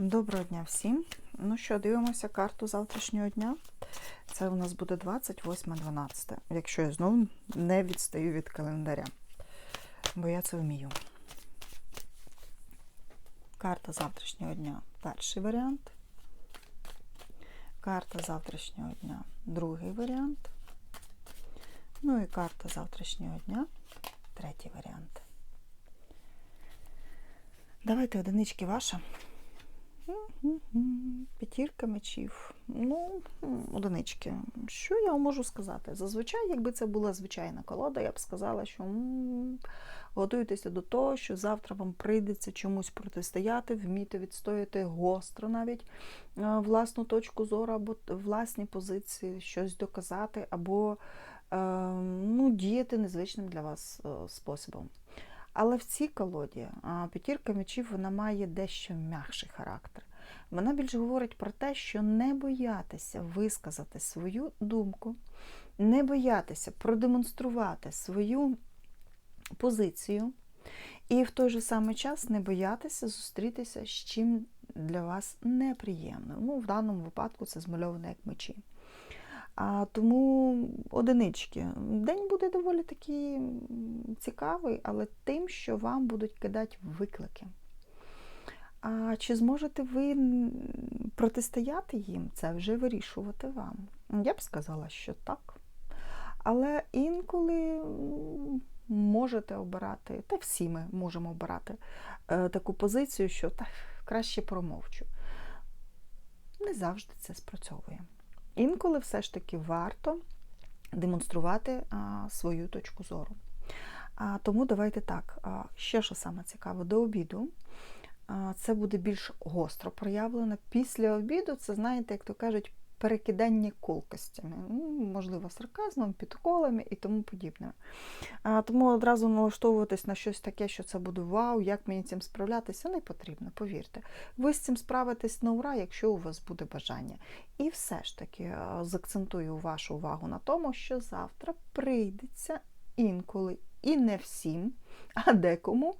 Доброго дня всім. Ну що, дивимося карту завтрашнього дня. Це у нас буде 28.12, якщо я знову не відстаю від календаря. Бо я це вмію. Карта завтрашнього дня перший варіант. Карта завтрашнього дня другий варіант. Ну і карта завтрашнього дня третій варіант. Давайте одинички ваша. П'ятірка мечів. Ну, одинички. Що я можу сказати? Зазвичай, якби це була звичайна колода, я б сказала, що м, готуйтеся до того, що завтра вам прийдеться чомусь протистояти, вміти відстояти гостро навіть е, власну точку зору або власні позиції, щось доказати, або е, ну, діяти незвичним для вас е, способом. Але в цій колоді п'ятірка мечів вона має дещо м'якший характер. Вона більш говорить про те, що не боятися висказати свою думку, не боятися продемонструвати свою позицію, і в той же самий час не боятися зустрітися з чим для вас неприємно. Ну, в даному випадку це змальовано як мечі. А тому одинички. День буде доволі такий цікавий, але тим, що вам будуть кидати виклики. А чи зможете ви протистояти їм, це вже вирішувати вам. Я б сказала, що так. Але інколи можете обирати, та всі ми можемо обирати е, таку позицію, що та, краще промовчу. Не завжди це спрацьовує. Інколи все ж таки варто демонструвати свою точку зору. Тому давайте так. Ще що саме цікаво, до обіду це буде більш гостро проявлено. Після обіду це, знаєте, як то кажуть, перекидання колкостями, ну, можливо, сарказмом, підколами і тому подібне. А, тому одразу налаштовуватись на щось таке, що це буде вау, як мені цим справлятися, не потрібно, повірте. Ви з цим справитесь на ура, якщо у вас буде бажання. І все ж таки закцентую вашу увагу на тому, що завтра прийдеться інколи і не всім, а декому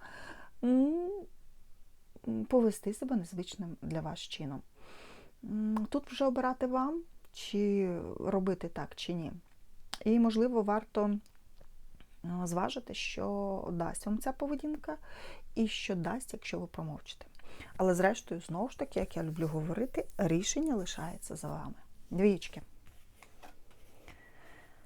повести себе незвичним для вас чином. Тут вже обирати вам, чи робити так, чи ні. І, можливо, варто е, зважити, що дасть вам ця поведінка, і що дасть, якщо ви промовчите. Але, зрештою, знову ж таки, як я люблю говорити, рішення лишається за вами. Двічки.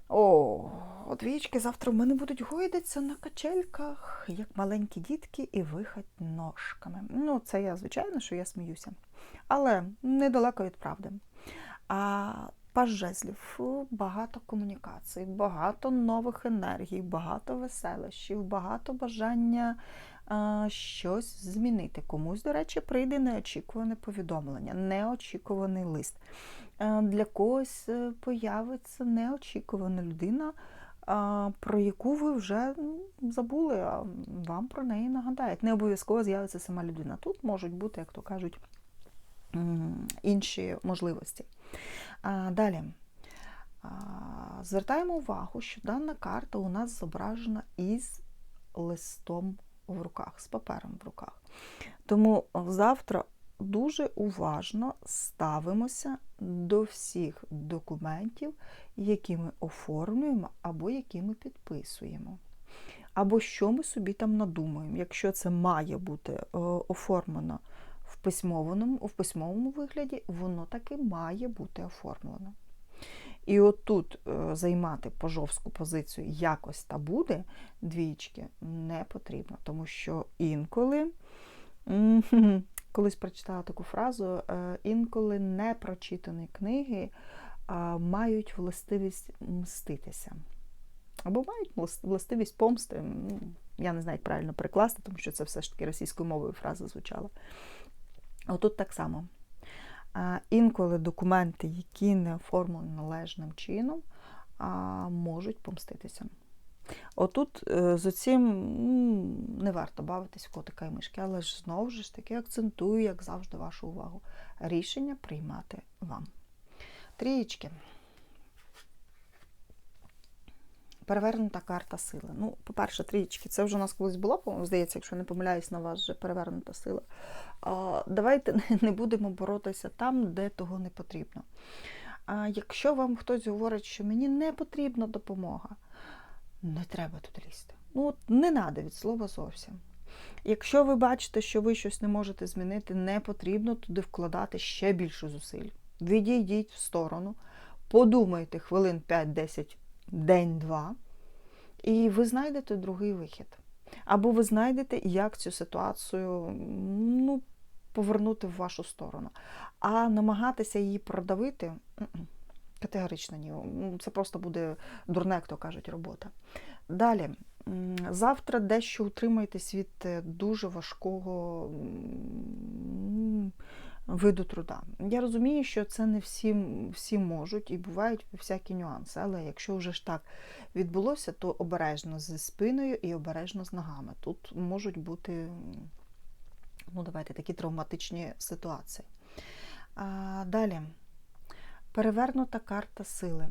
О, двічки завтра в мене будуть гойдатися на качельках, як маленькі дітки, і вихать ножками. Ну, це я, звичайно, що я сміюся. Але недалеко від правди. А жезлів, багато комунікацій, багато нових енергій, багато веселощів, багато бажання а, щось змінити. Комусь, до речі, прийде неочікуване повідомлення, неочікуваний лист. Е, Для когось е, появиться неочікувана людина, про яку ви вже забули, а вам про неї нагадають. Не обов'язково з'явиться сама людина. Тут можуть бути, як то кажуть, інші можливості. Далі. Звертаємо увагу, що дана карта у нас зображена із листом в руках, з папером в руках. Тому завтра дуже уважно ставимося до всіх документів, які ми оформлюємо або які ми підписуємо. Або що ми собі там надумаємо. Якщо це має бути е, оформлено в письмовому, в письмовому вигляді, воно таки має бути оформлено. І отут е, займати пожовську позицію якось та буде двічки не потрібно, тому що інколи, колись прочитала таку фразу, е, інколи непрочитані книги мають властивість мститися. Або мають властивість помсти. Я не знаю, як правильно перекласти, тому що це все ж таки російською мовою фраза звучала. Отут так само. Інколи документи, які не оформлені належним чином, можуть помститися. Отут е, з оцим м, не варто бавитись в котика і мишки, але ж знову ж таки акцентую, як завжди, вашу увагу. Рішення приймати вам. Трієчки. Перевернута карта сили. Ну, по-перше, трієчки, це вже у нас колись по-моєму, здається, якщо не помиляюсь, на вас вже перевернута сила. Давайте не будемо боротися там, де того не потрібно. А якщо вам хтось говорить, що мені не потрібна допомога, не треба туди лізти. Ну, от не треба від слова зовсім. Якщо ви бачите, що ви щось не можете змінити, не потрібно туди вкладати ще більше зусиль. Відійдіть в сторону, подумайте хвилин 5-10, день-два, і ви знайдете другий вихід. Або ви знайдете, як цю ситуацію ну, повернути в вашу сторону. А намагатися її продавити категорично ні. Ну, Це просто буде дурне, як то кажуть, робота. Далі. Завтра дещо утримайтесь від е, дуже важкого виду труда. Я розумію, що це не всі, всі можуть і бувають всякі нюанси, але якщо вже ж так відбулося, то обережно зі спиною і обережно з ногами. Тут можуть бути, ну давайте, такі травматичні ситуації. А, далі. Перевернута карта сили.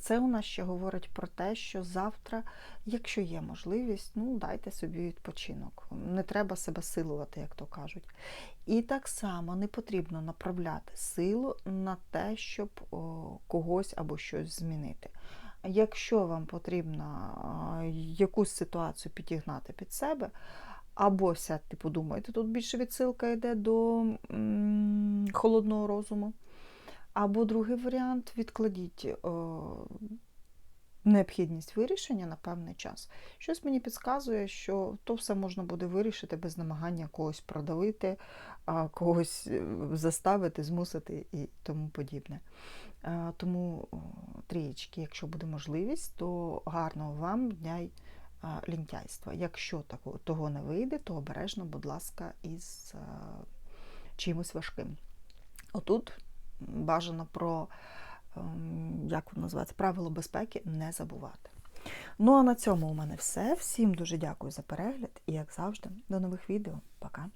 Це у нас ще говорить про те, що завтра, якщо є можливість, ну дайте собі відпочинок. Не треба себе силувати, як то кажуть. І так само не потрібно направляти силу на те, щоб когось або щось змінити. Якщо вам потрібно якусь ситуацію підігнати під себе, або сядьте, подумайте, тут більше відсилка йде до холодного розуму. Або другий варіант відкладіть е, необхідність вирішення на певний час. Щось мені підказує, що то все можна буде вирішити без намагання когось продавити, когось е, заставити, змусити і тому подібне. Е, Тому трієчки, якщо буде можливість, то гарного вам дня й лінтяйства. Якщо того не вийде, то обережно, будь ласка, із чимось важким. Отут бажано про ем, як воно називається, правило безпеки не забувати. Ну а на цьому у мене все. Всім дуже дякую за перегляд і, як завжди, до нових відео. Пока!